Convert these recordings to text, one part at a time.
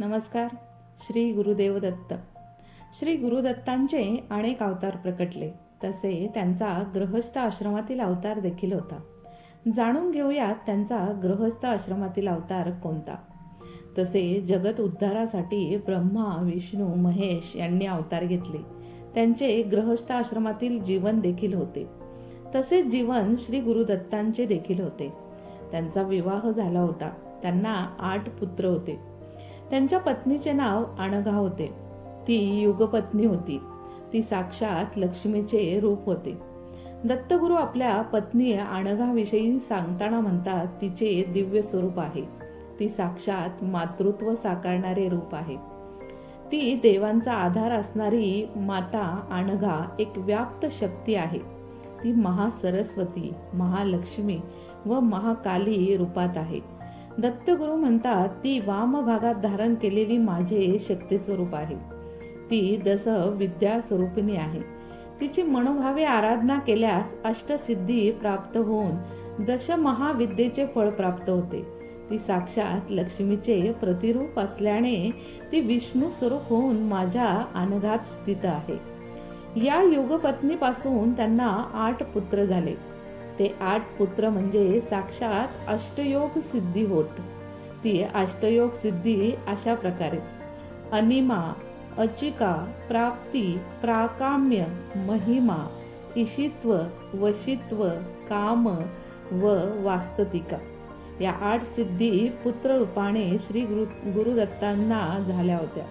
नमस्कार. श्री गुरुदेव दत्त श्री गुरुदत्तांचे अनेक अवतार प्रकटले. तसे त्यांचा गृहस्थ आश्रमातील अवतार देखील होता. जाणून घेऊयात त्यांचा गृहस्थ आश्रमातील अवतार कोणता. तसे जगत उद्धारासाठी ब्रह्मा विष्णू महेश यांनी अवतार घेतले. त्यांचे गृहस्थ आश्रमातील जीवन देखील होते. तसेच जीवन श्री गुरुदत्तांचे देखील होते. त्यांचा विवाह झाला होता. त्यांना आठ पुत्र होते. त्यांच्या पत्नीचे नाव आणघा होते. ती युगपत्नी होती. ती साक्षात लक्ष्मीचे रूप होते. दत्तगुरु आपल्या पत्नी आणघाविषयी सांगताना म्हणतात तिचे दिव्य स्वरूप आहे. ती साक्षात मातृत्व साकारणारे रूप आहे. ती देवांचा आधार असणारी माता आणघा एक व्याप्त शक्ती आहे. ती महासरस्वती महालक्ष्मी व महाकाली रूपात आहे. दत्तगुरु म्हणतात ती वाम भागात धारण केलेली माझे शक्ती स्वरूप आहे. ती दस विद्या स्वरूपिणी आहे. तिची मनोभावे आराधना केल्यास अष्टसिद्धी प्राप्त होऊन दश महाविद्येचे फळ प्राप्त होते. ती साक्षात लक्ष्मीचे प्रतिरूप असल्याने ती विष्णू स्वरूप होऊन माझ्या अनघात स्थित आहे. या युगपत्नीपासून त्यांना आठ पुत्र झाले. ते आठ पुत्र म्हणजे साक्षात अष्टयोग सिद्धी होत. ती अष्टयोग सिद्धी अशा प्रकारे. अनिमा अचिका प्राप्ती प्राकाम्य महिमा इशित्व वशित्व काम व वास्ततिका या आठ सिद्धी पुत्ररूपाने श्री गुरु गुरुदत्तांना झाल्या होत्या.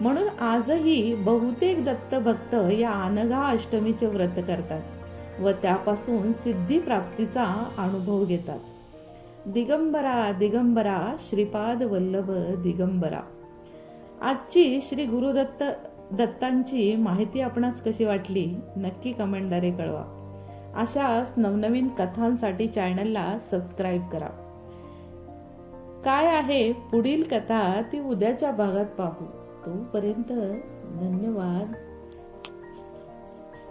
म्हणून आजही बहुतेक दत्त भक्त या अनघा अष्टमीचे व्रत करतात. व त्यापासून सिद्धी प्राप्तीचा अनुभव घेतात. दिगंबरा दिगंबरा श्रीपाद वल्लभ दिगंबरा. आजची श्री गुरुदत्त दत्तांची माहिती आपणास कशी वाटली? नक्की कमेंटद्वारे कळवा. अशाच नवनवीन कथांसाठी चॅनलला सबस्क्राईब करा. काय आहे पुढील कथा ती उद्याच्या भागात पाहू. तोपर्यंत धन्यवाद.